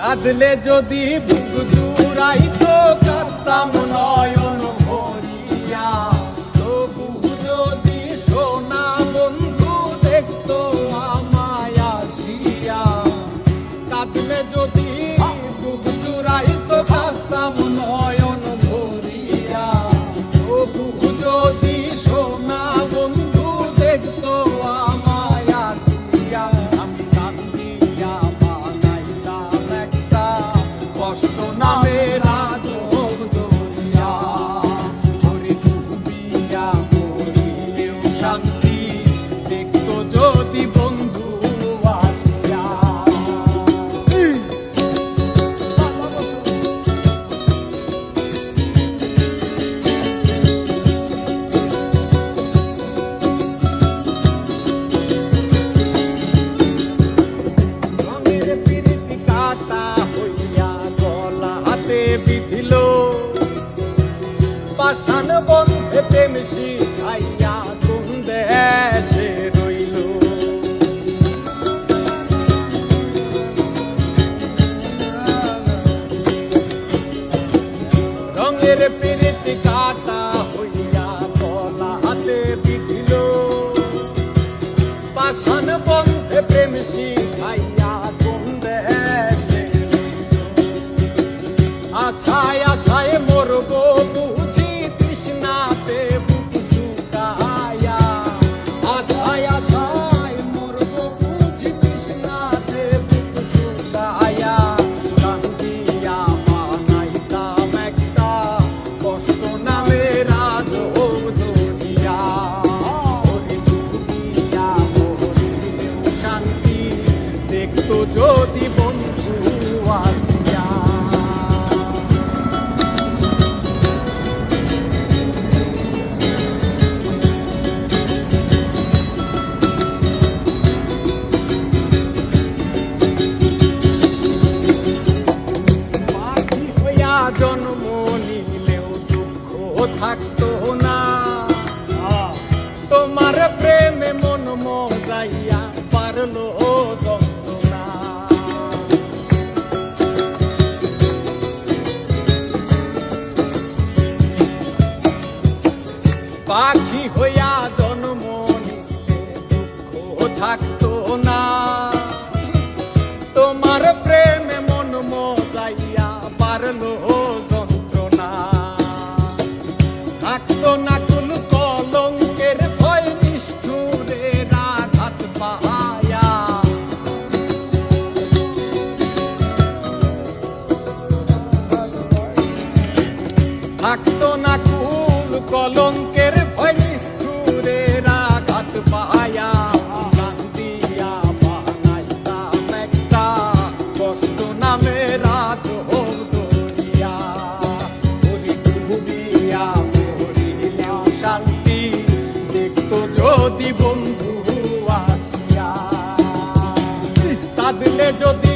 কাঁদলে যদি বুক জুড়াইতো কাঁদতাম নয় se pedir. জন্ম নিলেও দুঃখ থাকতো না। তোমার প্রেমে মন মজাইয়া পারল পাখি হইয়া জন্ম দুঃখ থাকতো না। তোমার প্রেমে মন মজাইয়া পারল থাকতো না কুল কলঙ্কের ভয় নিষ্ঠুরের আঘাত পায়া। যদি বন্ধু যদি